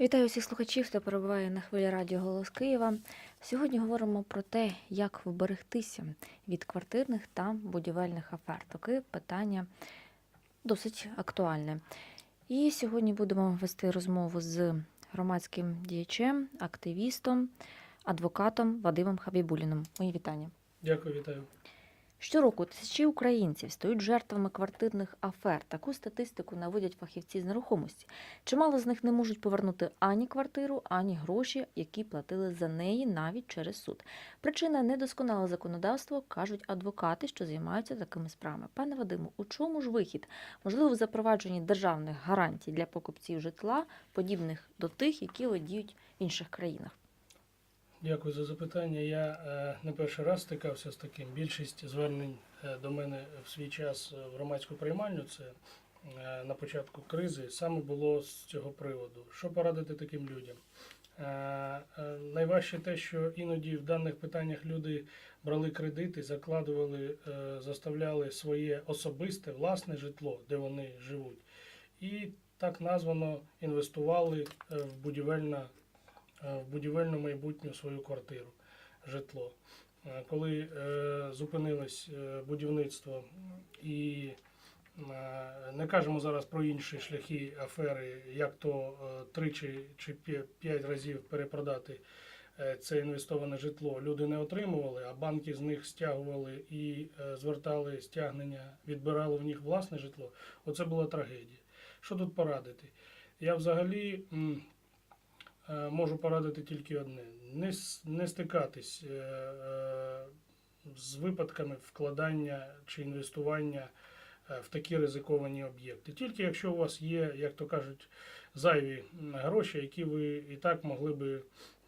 Вітаю всіх слухачів, хто перебуває на хвилі радіо Голос Києва. Сьогодні говоримо про те, як вберегтися від квартирних та будівельних афер. Таке питання досить актуальне. І сьогодні будемо вести розмову з громадським діячем, активістом, адвокатом Вадимом Хабібуліном. Мої вітання. Дякую, вітаю. Щороку тисячі українців стають жертвами квартирних афер. Таку статистику наводять фахівці з нерухомості. Чимало з них не можуть повернути ані квартиру, ані гроші, які платили за неї навіть через суд. Причина недосконале законодавство, кажуть адвокати, що займаються такими справами. Пане Вадиму, у чому ж вихід? Можливо, в запровадженні державних гарантій для покупців житла, подібних до тих, які діють в інших країнах. Дякую за запитання. Я е, не перший раз стикався з таким. Більшість звернень е, до мене в свій час е, в громадську приймальню, це на початку кризи, саме було з цього приводу. Що порадити таким людям? Найважче те, що іноді в даних питаннях люди брали кредити, закладували, заставляли своє особисте власне житло, де вони живуть, і так названо інвестували в будівельна в будівельну майбутню свою квартиру, житло. Е, Коли е, зупинилось е, будівництво і е, не кажемо зараз про інші шляхи афери, як то е, три чи, п'ять разів перепродати е, це інвестоване житло, люди не отримували, а банки з них стягували і е, звертали стягнення, відбирали в них власне житло. Оце була трагедія. Що тут порадити? Я взагалі е, можу порадити тільки одне: не, не стикатись е, е, з випадками вкладання чи інвестування е, в такі ризиковані об'єкти. Тільки якщо у вас є, як то кажуть, зайві гроші, які ви і так могли би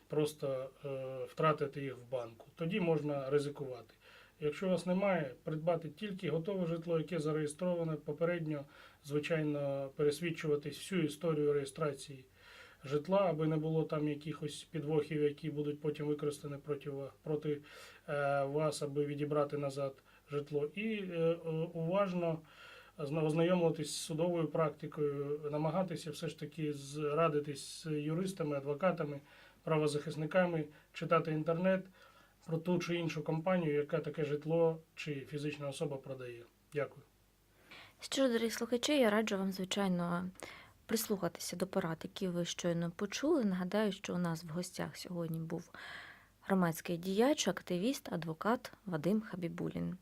просто е, втратити їх в банку, тоді можна ризикувати. Якщо у вас немає, придбати тільки готове житло, яке зареєстроване попередньо, звичайно, пересвідчуватись всю історію реєстрації житла, аби не було там якихось підвохів, які будуть потім використані проти, проти е, вас, аби відібрати назад житло. І е, уважно зна- ознайомитись з судовою практикою, намагатися все ж таки радитись з юристами, адвокатами, правозахисниками, читати інтернет про ту чи іншу компанію, яка таке житло чи фізична особа продає. Дякую. Щиро, дорогі слухачі, я раджу вам, звичайно, прислухатися до порад, які ви щойно почули. Нагадаю, що у нас в гостях сьогодні був громадський діяч, активіст, адвокат Вадим Хабібулін.